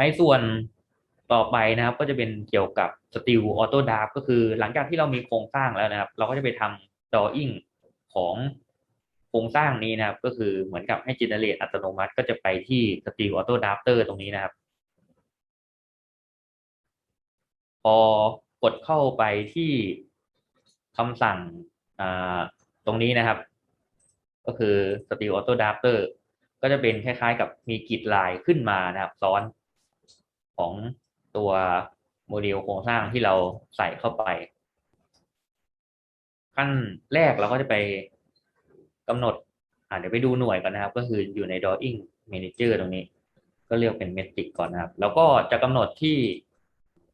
ในส่วนต่อไปนะครับ ก็จะเป็นเกี่ยวกับ Steel Auto Draft ก็คือหลังจากที่เรามีโครงสร้างแล้วนะครับ เราก็จะไปทำ drawing ของโครงสร้างนี้นะครับ ก็คือเหมือนกับให้ generate อัตโนมัติ ก็จะไปที่ Steel Auto Drafter ตรงนี้นะครับ พอกดเข้าไปที่คำสั่งตรงนี้นะครับ ก็คือ Steel Auto Drafter ก็จะเป็นคล้ายๆ กับมีกริดลายขึ้นมานะครับ ซ้อน ของตัวโมเดลโครงสร้างที่เราใส่เข้าไป ขั้นแรกเราก็จะไปกำหนดเดี๋ยวไปดูหน่วยก่อนนะครับ ก็คืออยู่ใน drawing manager ตรงนี้ ก็เลือกเป็น metric ก่อนนะครับ แล้วก็จะกำหนดที่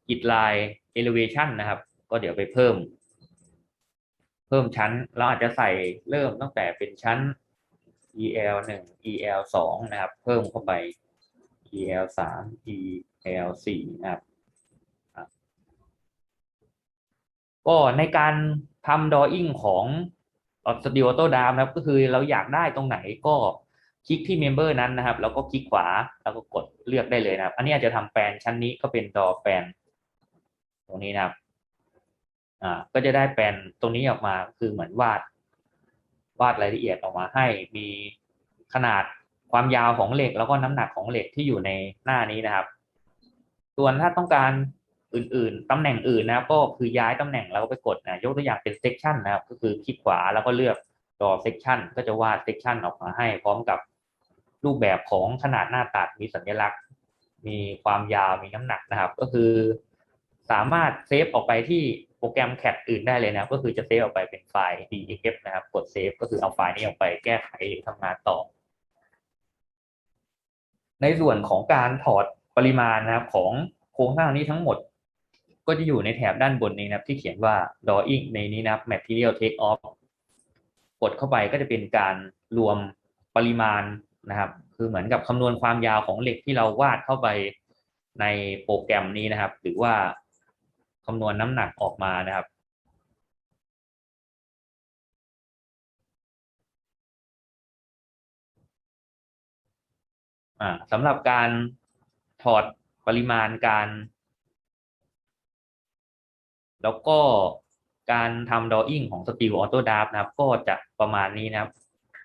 กริดลาย elevation นะครับ ก็เดี๋ยวไปเพิ่ม เพิ่มชั้น เราอาจจะใส่เริ่มตั้งแต่เป็นชั้น el หนึ่ง el สองนะครับ เพิ่มเข้าไป el สาม el สี่นะครับก็ในการทำ drawing ของ Studio Auto Draft นะครับก็คือเราอยากได้ตรงไหนก็คลิกที่ member นั้นนะครับ แล้วก็คลิกขวาแล้วก็กดเลือกได้เลยนะครับ อันนี้อาจจะทำแปลนชั้นนี้ก็เป็น draw แปลนตรงนี้นะครับอ่าก็จะได้แปลนตรงนี้ออกมาคือเหมือนวาดวาดรายละเอียดออกมาให้มีขนาด ความยาวของเหล็กแล้วก็น้ำหนักของเหล็กที่อยู่ในหน้านี้นะครับ ส่วนถ้าต้องการอื่น ๆ ตำแหน่งอื่นนะครับ ก็คือย้ายตำแหน่งเราก็ไปกดนะยกตัวอย่างเป็นเซกชันนะครับ ก็คือคลิกขวาแล้วก็เลือกรอเซกชันก็จะวาดเซกชันออกมาให้ พร้อมกับรูปแบบของขนาดหน้าตัดมีสัญลักษณ์ มีความยาวมีน้ำหนักนะครับ ก็คือ สามารถเซฟออกไปที่โปรแกรมแคดอื่นได้เลยนะครับ ก็คือจะเซฟออกไปเป็นไฟล์ DXF นะครับ กดเซฟก็คือเอาไฟล์นี้ออกไปแก้ไขหรือทำงานต่อ ในส่วนของการถอดปริมาณนะครับของโครงสร้างนี้ทั้งหมด ก็จะอยู่ในแถบด้านบนนี้นะครับ ที่เขียนว่า drawing ในนี้นะครับ material take off กดเข้าไปก็จะเป็นการรวมปริมาณนะครับ คือเหมือนกับคำนวณความยาวของเหล็กที่เราวาดเข้าไปในโปรแกรมนี้นะครับ หรือว่าคำนวณน้ำหนักออกมานะครับ สำหรับการถอดปริมาณการ แล้วก็การทำ drawing ของ Steel Auto Draft นะครับ ก็จะประมาณนี้นะครับ